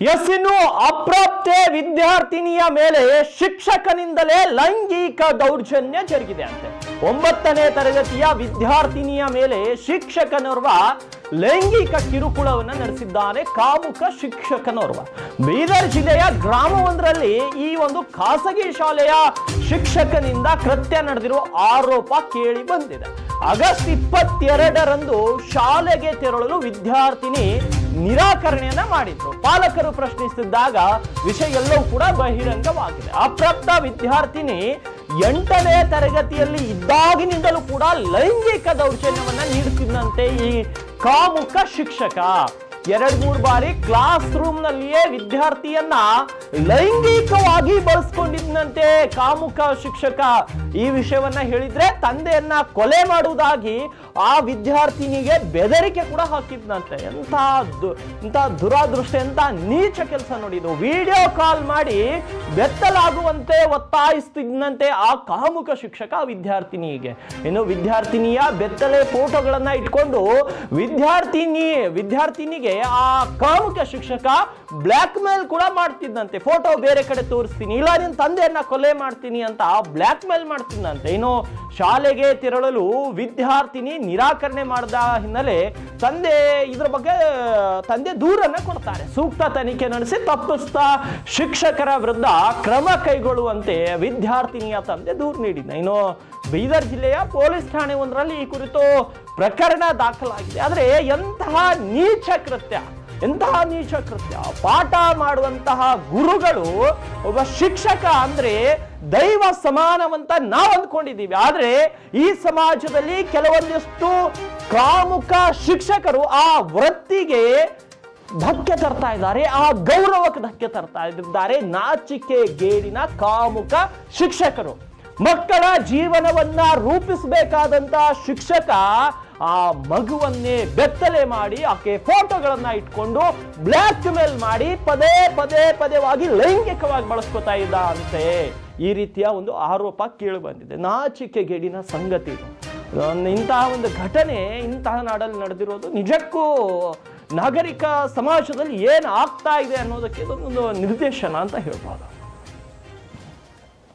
S ಇನ್ನು ಅಪ್ರಾಪ್ತೆ ವಿದ್ಯಾರ್ಥಿನಿಯ ಮೇಲೆ ಶಿಕ್ಷಕನಿಂದಲೇ ಲೈಂಗಿಕ ದೌರ್ಜನ್ಯ ಜರುಗಿದೆ ಅಂತೆ. ಒಂಬತ್ತನೇ ತರಗತಿಯ ವಿದ್ಯಾರ್ಥಿನಿಯ ಮೇಲೆ ಶಿಕ್ಷಕನೋರ್ವ ಲೈಂಗಿಕ ಕಿರುಕುಳವನ್ನು ನಡೆಸಿದ್ದಾನೆ ಕಾಮುಕ ಶಿಕ್ಷಕನೋರ್ವ. ಬೀದರ್ ಜಿಲ್ಲೆಯ ಗ್ರಾಮವೊಂದರಲ್ಲಿ ಈ ಒಂದು ಖಾಸಗಿ ಶಾಲೆಯ ಶಿಕ್ಷಕನಿಂದ ಕೃತ್ಯ ನಡೆದಿರುವ ಆರೋಪ ಕೇಳಿ ಬಂದಿದೆ. ಆಗಸ್ಟ್ ಇಪ್ಪತ್ತೆರಡರಂದು ಶಾಲೆಗೆ ತೆರಳಲು ವಿದ್ಯಾರ್ಥಿನಿ ನಿರಾಕರಣೆಯನ್ನ ಮಾಡಿದ್ರು. ಪಾಲಕರು ಪ್ರಶ್ನಿಸಿದ್ದಾಗ ವಿಷಯ ಎಲ್ಲವೂ ಕೂಡ ಬಹಿರಂಗವಾಗಿದೆ. ಅಪ್ರಾಪ್ತ ವಿದ್ಯಾರ್ಥಿನಿ ಎಂಟನೇ ತರಗತಿಯಲ್ಲಿ ಇದ್ದಾಗಿನಿಂದಲೂ ಕೂಡ ಲೈಂಗಿಕ ದೌರ್ಜನ್ಯವನ್ನ ನೀಡುತ್ತಿದ್ದಂತೆ ಈ ಕಾಮುಕ ಶಿಕ್ಷಕ. ಎರಡ್ ಮೂರು ಬಾರಿ ಕ್ಲಾಸ್ ರೂಮ್ ನಲ್ಲಿಯೇ ವಿದ್ಯಾರ್ಥಿಯನ್ನ ಲೈಂಗಿಕವಾಗಿ ಬಳಸ್ಕೊಂಡಿದ್ದಂತೆ ಕಾಮುಕ ಶಿಕ್ಷಕ ಈ ವಿಷಯವನ್ನ ಹೇಳಿದ್ರೆ ತಂದೆಯನ್ನ ಕೊಲೆ ಮಾಡುವುದಾಗಿ ಆ ವಿದ್ಯಾರ್ಥಿನಿಗೆ ಬೆದರಿಕೆ ಕೂಡ ಹಾಕಿದ್ನಂತೆ. ಎಂತ ಎಂತ ದುರಾದೃಷ್ಟ ಎಂತ ನೀಚ ಕೆಲಸ ನೋಡಿದ್ರು ವಿಡಿಯೋ ಕಾಲ್ ಮಾಡಿ ಬೆತ್ತಲಾಗುವಂತೆ ಒತ್ತಾಯಿಸ್ತಿದ್ನಂತೆ ಆ ಕಾಮುಕ ಶಿಕ್ಷಕ ವಿದ್ಯಾರ್ಥಿನಿಗೆ. ಇನ್ನು ವಿದ್ಯಾರ್ಥಿನಿಯ ಬೆತ್ತಲೆ ಫೋಟೋಗಳನ್ನ ಇಟ್ಕೊಂಡು ವಿದ್ಯಾರ್ಥಿನಿ, ವಿದ್ಯಾರ್ಥಿನಿಗೆ ಆ ಕಾಮುಕ ಶಿಕ್ಷಕ ಬ್ಲ್ಯಾಕ್ ಮೇಲ್ ಕೂಡ ಮಾಡ್ತಿದ್ದಂತೆ ಫೋಟೋ ಬೇರೆ ಕಡೆ ತೋರಿಸ್ತೀನಿ. ಇಲ್ಲ, ನಿನ್ ತಂದೆಯನ್ನ ಕೊಲೆ ಮಾಡ್ತೀನಿ ಅಂತ ಬ್ಲ್ಯಾಕ್ ಮೇಲ್ ಮಾಡ್ತಿದ್ದಂತೆ ಇನ್ನು ಶಾಲೆಗೆ ತೆರಳಲು ವಿದ್ಯಾರ್ಥಿನಿ ನಿರಾಕರಣೆ ಮಾಡಿದ ಹಿನ್ನೆಲೆ ತಂದೆ ಇದ್ರ ಬಗ್ಗೆ, ತಂದೆ ದೂರನ್ನ ಕೊಡ್ತಾರೆ. ಸೂಕ್ತ ತನಿಖೆ ನಡೆಸಿ ತಪ್ಪಿಸ್ತಾ ಶಿಕ್ಷಕರ ವಿರುದ್ಧ ಕ್ರಮ ಕೈಗೊಳ್ಳುವಂತೆ ವಿದ್ಯಾರ್ಥಿನಿಯ ತಂದೆ ದೂರು ನೀಡಿದ್ದ ಇನ್ನು ಬೀದರ್ ಜಿಲ್ಲೆಯ ಪೊಲೀಸ್ ಠಾಣೆ ಒಂದರಲ್ಲಿ ಈ ಕುರಿತು ಪ್ರಕರಣ ದಾಖಲಾಗಿದೆ. ಆದರೆ ಎಂತಹ ನೀಚ ಕೃತ್ಯ. ಎಂತಹ ನೀಚ ಕೃತ್ಯ? ಪಾಠ ಮಾಡುವಂತಹ ಗುರುಗಳು ಒಬ್ಬ ಶಿಕ್ಷಕ ಅಂದ್ರೆ ದೈವ ಸಮಾನವಂತ ನಾವು ಅಂದ್ಕೊಂಡಿದ್ದೀವಿ. ಆದ್ರೆ ಈ ಸಮಾಜದಲ್ಲಿ ಕೆಲವೊಂದಿಷ್ಟು ಕಾಮುಕ ಶಿಕ್ಷಕರು ಆ ವೃತ್ತಿಗೆ ಧಕ್ಕೆ ತರ್ತಾ ಇದ್ದಾರೆ, ಆ ಗೌರವಕ್ಕೆ ಧಕ್ಕೆ ತರ್ತಾ ಇದ್ದಾರೆ. ನಾಚಿಕೆ ಗೇಡಿನ ಕಾಮುಕ ಶಿಕ್ಷಕರು. ಮಕ್ಕಳ ಜೀವನವನ್ನ ರೂಪಿಸಬೇಕಾದಂತ ಶಿಕ್ಷಕ ಆ ಮಗುವನ್ನೇ ಬೆತ್ತಲೆ ಮಾಡಿ ಆಕೆ ಫೋಟೋಗಳನ್ನ ಇಟ್ಕೊಂಡು ಬ್ಲ್ಯಾಕ್ ಮೇಲ್ ಮಾಡಿ ಪದೇ ಪದೇ ಪದೇವಾಗಿ ಲೈಂಗಿಕವಾಗಿ ಬಳಸ್ಕೊತಾ ಇದ್ದ ಅಂತೆ ಈ ರೀತಿಯ ಒಂದು ಆರೋಪ ಕೇಳಿ ಬಂದಿದೆ. ನಾಚಿಕೆ ಗೇಡಿನ ಸಂಗತಿ. ಇಂತಹ ಒಂದು ಘಟನೆ, ಇಂತಹ ನಾಡಲ್ಲಿ ನಡೆದಿರೋದು ನಿಜಕ್ಕೂ ನಾಗರಿಕ ಸಮಾಜದಲ್ಲಿ ಏನು ಆಗ್ತಾ ಇದೆ ಅನ್ನೋದಕ್ಕೆ ಇದೊಂದು ನಿರ್ದೇಶನ ಅಂತ ಹೇಳ್ಬೋದು.